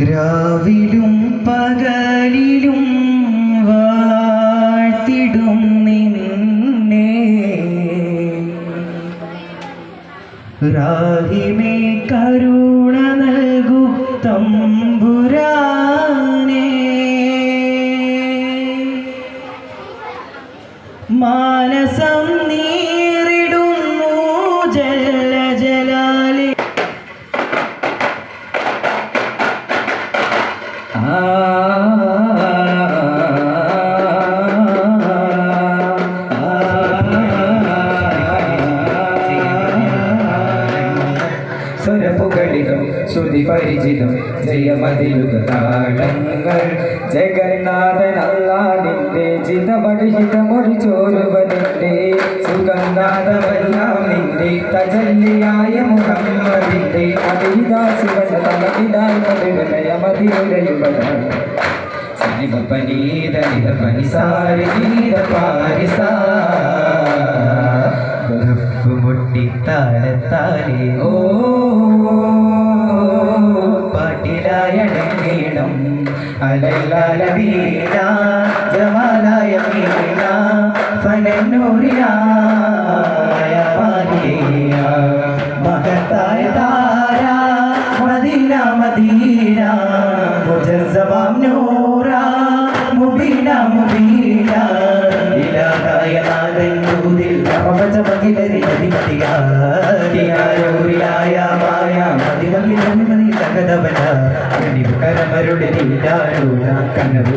രാവിലും പകലിലും വാഴ്ത്തിടും നിന്നെ. രാഹിമേ കരുണ നിന്റെ തജല്ലിയായ മുഹമ്മദിന്റെ അതിതാ ശിവന തലവിലായി മതിവിലയമതിയുരയുവതാണ് സനിവ പനീത നിത പനിസാരി നീത പാരിസാ. മുട്ടിത്താഴത്താലേ ഓ. പാട്ടിലായടങ്ങീണം അലല്ലാല വീണ ജമാലായ വീണ ഫനന്നൂരിനായ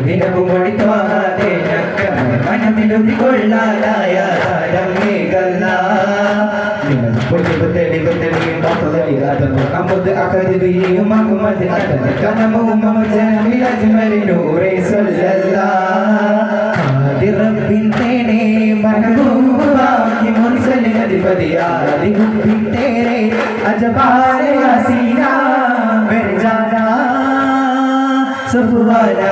ദിനവും ഒഴിത്വാതെ മനമിലുതി കൊള്ളാലായ താരം മേഘല്ല അമുദ് അകരുകയും അഹമ്മദ് കനമും ജനമിലജ്മലിനൂറെ സല്ലല്ലാ റബ്ബിൻ തേനെ മഹബൂബാക്കി മുർസലിൻ അധിപതിയാദി ഹുബിൻ തേരെ അജബാലെ ഹസീന ബർജാന സഫ്വാന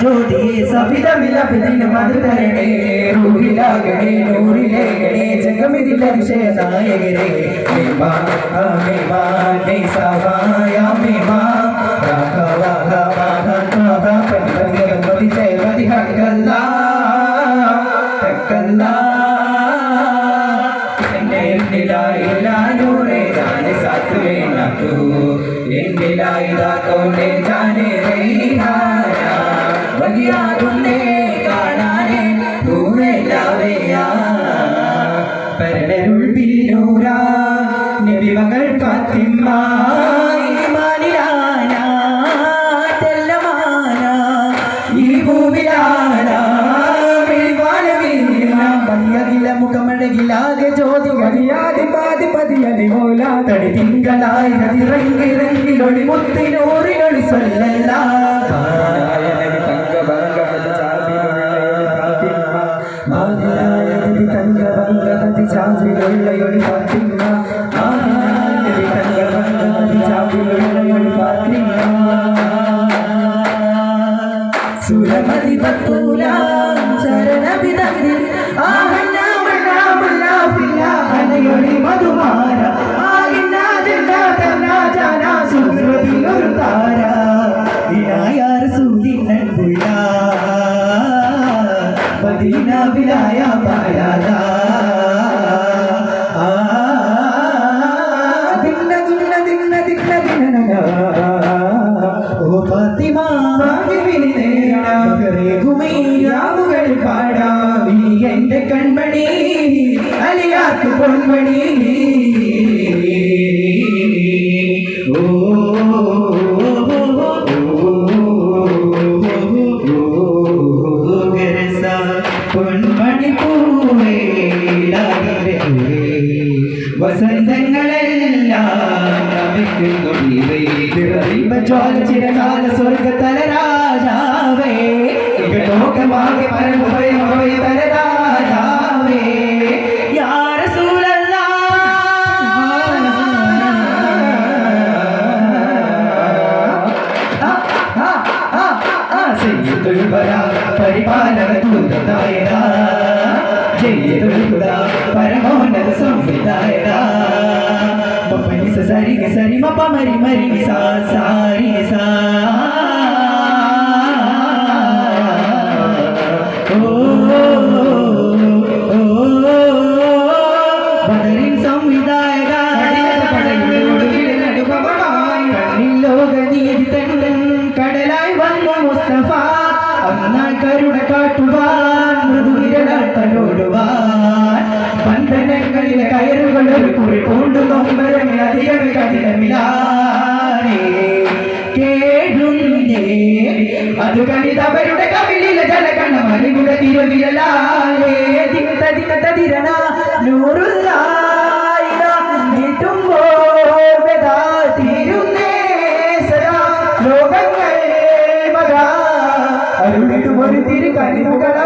ജ്യോതിയെ സവിതമിലപിതിന് മധുതരണേ റൂഹിലാകണേ നൂറിലേകണേ ജഗമിതിൽ അതിശയ നായകരെ മേമാ മേമാ നേ സവായ മേമാ രാഘവഹ പരടരുൾ ബിനൂര നബിമകൾ ഫാത്തിമ മുഖമഴകിലാകെ ജ്യോതി കഴിയാതി പാതി പതിയതി ഓലാ തടി തിങ്കളായി ഇറങ്ങിറങ്ങിലൊളി സുരമതി പത്തൂല ശരണവിദഗ്ധി ആഹന്നാമണ്ണാമുല്ലാഫില്ലാഹനയൊളി മധുമാര സുഹൃതിയൊരു താര. വിനായാർ സൂര്യനുള്ള മദീനാവിലായ പാരാത. வரும்படி തൊഴുതുക പരിപാലന ദൂതദായക ജയ തൊഴുതുക പരമോന്നത സംവിധായക സരി സരി മപ്പ മരി മരി സാ സാരി സാ. കുറി പൂണ്ടു നൊമ്പരമേ അധികമേ കഠിനമില്ലാനേ കേഴുന്നേ അത് കണിതവരുടെ കവിളിലെ ജലകണ്ണ ദിത്ത തിരണ നൂറുല്ലായിര നീട്ടുമ്പോൾ വെതാ തീരുന്നേ സദാ ലോകങ്ങൾ മകാ അരുളിടും ഒരു തിരു കനിവുകൾ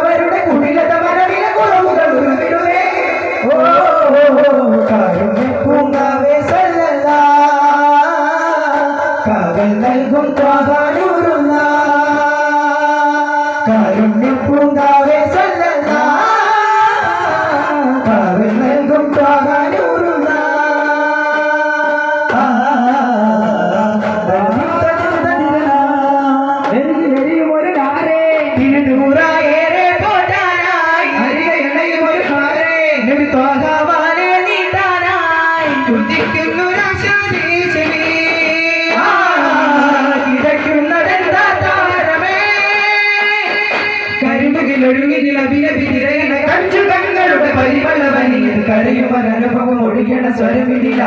Kuntaga കരയുമൊരനുഭവം ഒഴുകണ സ്വരമിടില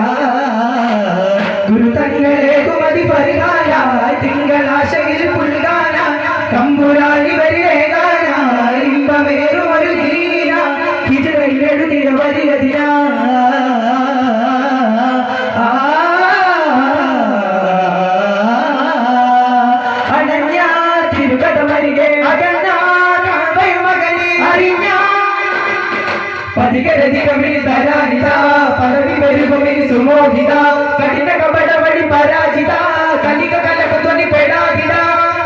ഗുരു തങ്ങളെ കുമതി പരിഹാരായി തിങ്കളാശയിൽ പുൽകാന കമ്പുരാണി വരിലേകാന ഇമ്പമേറും ഒരു ധീര ഇതിലെഴുതിയ വരികതിന സുമോഹിത കഠിന കപട വഴി പരാജിത കലിക കലക ധ്വനി പെടാതിത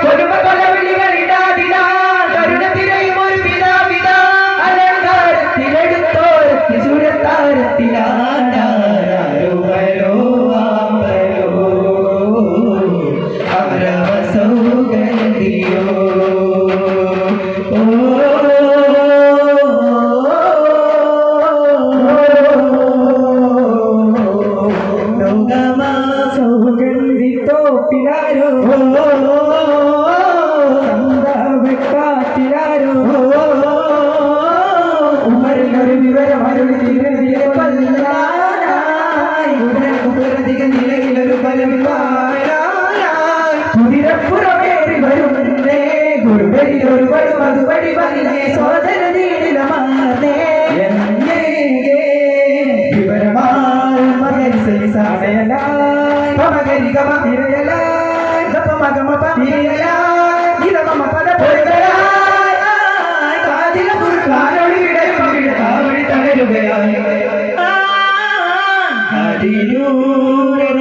കൊടുമ കൊലവിളികളിടാതിത കരുണ തിരയും ഒരു പിതാവിത പിതാ അലങ്കാരത്തിലെടുത്തോരത്തി സുരത്താരത്തിലാടാരോ താവഴി തളരുകയായി അതിരൂരന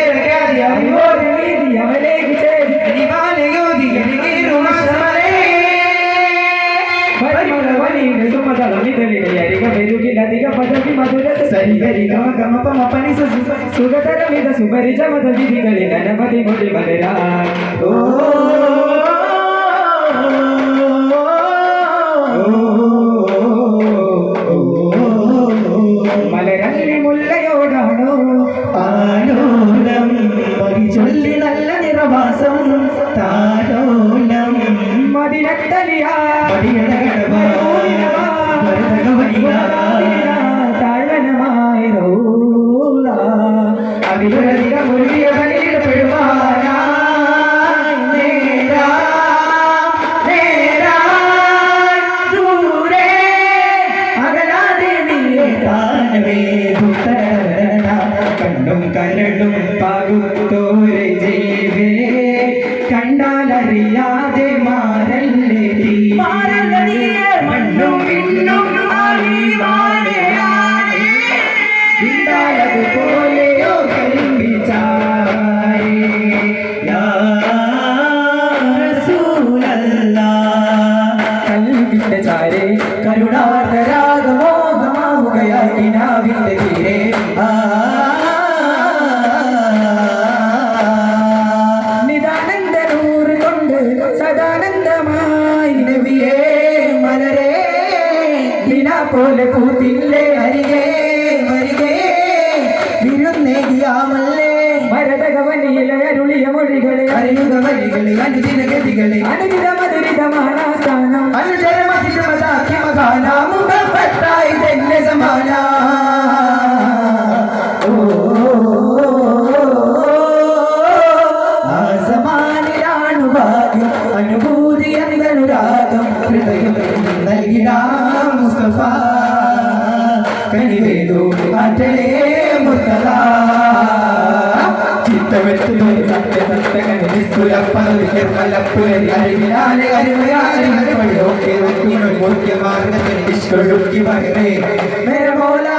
ಸರಿ ಗಮ ಗಮ ಪಮ ಪನಿ ಸಸಿ ಸುಗತರ ವಿದ ಸುಬರಿ ಜಮದ ವಿಧಿಗಳಿ ಗಣಪತಿ ಮುಡಿ ಬಲಿರ ಓ ಮಲರಲ್ಲಿ ಮುಲ್ಲಯೋಡಾಡೋ ಆಡೋಣಂ ಪರಿಚೊಲ್ಲಿ ನಲ್ಲ ನಿರವಾಸಂ ತಾಡೋಣಂ ಮದಿನಟ್ಟಲಿಯ ಮದಿಯ बाहर तेरी में मेरे बोला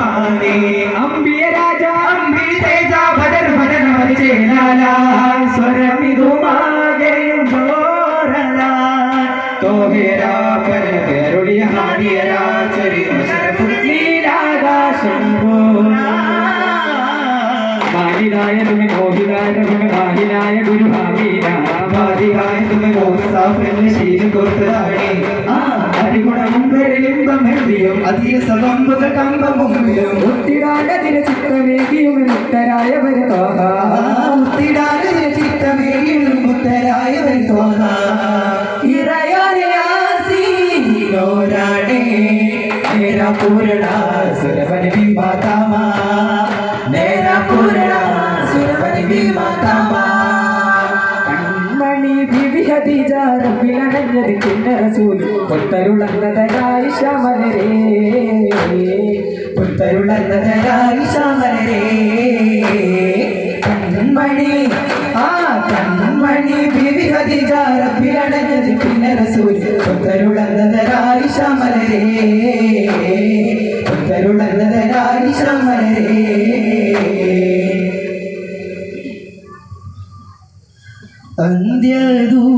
യാരഹമാനേ അമ്പിയ രാജ. അമ്പി തേജ ഭദർ ഭദർ വരിചേലാല സ്വരമിതുമാകെയും ചോരല തോഹേരാ പരതരുളിയ ഹാദിയരാ ചരിതം ശരപുരീലാകാശം മാഹിലായ തുമെ മോഹിലായ തുമെ മാഹിലായ ഗുരു ഹാമീന മാഹിലായ തുമെ മോഹസാഫിന് ശീല ഹരിഗുണവും പെരലിംബം ഹൃദയം അധിക സവമ്പുക കമ്പമുമ്പിലും ഉത്തിടാനതിന് ചിത്തമേകിയും മുക്തരായവർ തോഹ ഉത്തിടാനതിന് ചിത്തമേകിയും മുക്തരായവർ തോഹ ഇറയാനിയാസീനോരാണേ നേരാ പൂരണ സുരവനി ബിംബാതാമ നേരാ പൂരണ സുരവനി ബിംബാതാമ കൺമണി വിവിഹതിജാരവിലണഞ്ഞത് പിന്നെ റസൂൽ പുത്തരുളന്നതരായി ശമനരേ പുത്തരുളന്നതരായി ശമനരേ കൺമണി ആ കൺമണി വിവിഹതിജാരവിലണഞ്ഞത് പിന്നെ റസൂൽ പുത്തരുളന്നതരായി ശമനരേ പുത്തരുളന്നതരായി ശമനരേ അന്ത്യദൂതരെ